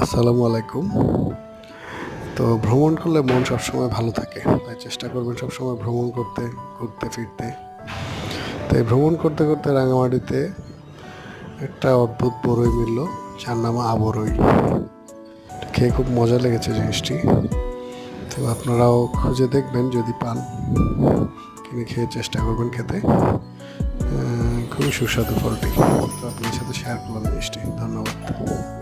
আসসালামু আলাইকুম। তো ভ্রমণ করলে মন সবসময় ভালো থাকে, তাই চেষ্টা করবেন সবসময় ভ্রমণ করতে, ঘুরতে, ফিরতে। তাই ভ্রমণ করতে করতে রাঙামাটিতে একটা অদ্ভুত বড়ই মিলল, যার নাম আবরই। খেয়ে খুব মজা লেগেছে জিনিসটি। তো আপনারাও খুঁজে দেখবেন যদি পান, কিনে খেয়ে চেষ্টা করবেন খেতে। খুবই সুস্বাদু ফলটি। তো আপনার সাথে শেয়ার করলাম জিনিসটি। ধন্যবাদ।